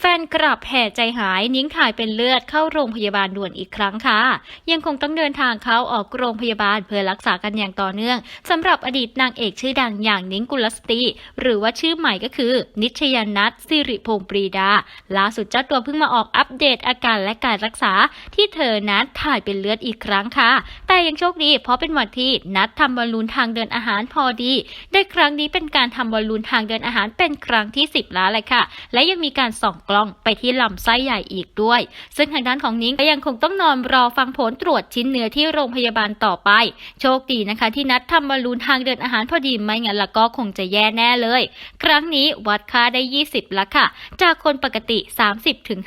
แฟนกลับแห่ใจหายนิ้งถ่ายเป็นเลือดเข้าโรงพยาบาลด่วนอีกครั้งค่ะ ยังคงต้องเดินทางเข้าออกโรงพยาบาลเพื่อรักษากันอย่างต่อเนื่องสำหรับอดีตนางเอกชื่อดังอย่างนิ้งกุลสตรีหรือว่าชื่อใหม่ก็คือ นิชยานัทสิริพงปรีดาล่าสุดเจ้าตัวเพิ่งมาออกอัปเดตอาการและการรักษา ที่เธอนั้นถ่ายเป็นเลือดอีกครั้งค่ะ แต่ยังโชคดี เพราะเป็นวันที่นัดทำบอลลูนทางเดินอาหารพอดีได้ครั้งนี้เป็นการทำบอลลูนทางเดินอาหารเป็นครั้งที่ 10แล้วเลยค่ะ และยังมีการส่องกล้องไปที่ลำไส้ใหญ่อีกด้วย ซึ่งทางด้านของนิ้งก็ยังคงต้องนอนรอฟังผลตรวจชิ้นเนื้อที่โรงพยาบาลต่อไป โชคดีนะคะ ที่นัดทำบอลลูนทางเดินอาหารพอดีไม่งั้นละก็คงจะแย่แน่เลย ครั้งนี้วัดค่าได้ 20ล้วค่ะ จากคนปกติ 30ถึง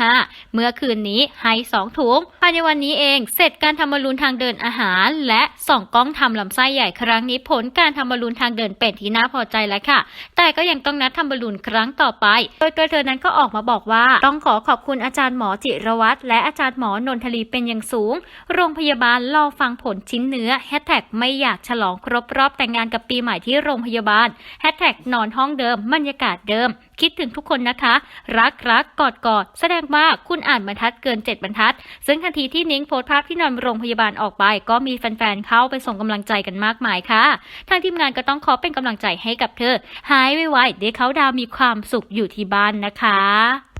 35 เมื่อคืนนี้ให้2ถุงภายในวันนี้เองเสร็จการทำบอลลูนทางเดินอาหาร และส่องกล้องทำลำไส้ใหญ่ครั้งนี้ผลการทำบอลลูนทางเดินเป็นที่น่าพอใจแล้วค่ะ แต่ก็ยังต้องนัดทำบอลลูนครั้งต่อไป โดยตัวเธอนั้นก็ออกออกมาบอกว่า ต้องขอขอบคุณอาจารย์หมอจิรวัตรและอาจารย์หมอนนทลีเป็นอย่างสูง โรงพยาบาลรอฟังผลชิ้นเนื้อแฮชแท็กไม่อยากฉลองครบรอบแต่งงานกับปีใหม่ที่โรงพยาบาลแฮชแท็กนอนห้องเดิมบรรยากาศเดิม คิดถึงทุกคนนะคะ รักรักกอดกอดแสดงว่าคุณอ่านบรรทัดเกิน 7 บรรทัด ซึ่งทันทีที่นิ้งโพสภาพที่นอนโรงพยาบาลออกไป ก็มีแฟนๆเข้าไปส่งกำลังใจกันมากมายค่ะทางทีมงานก็ต้องขอเป็นกำลังใจให้กับเธอ หายไวๆเดี๋ยวเขาดาวมีความสุขอยู่ที่บ้านนะคะ 감사합니다.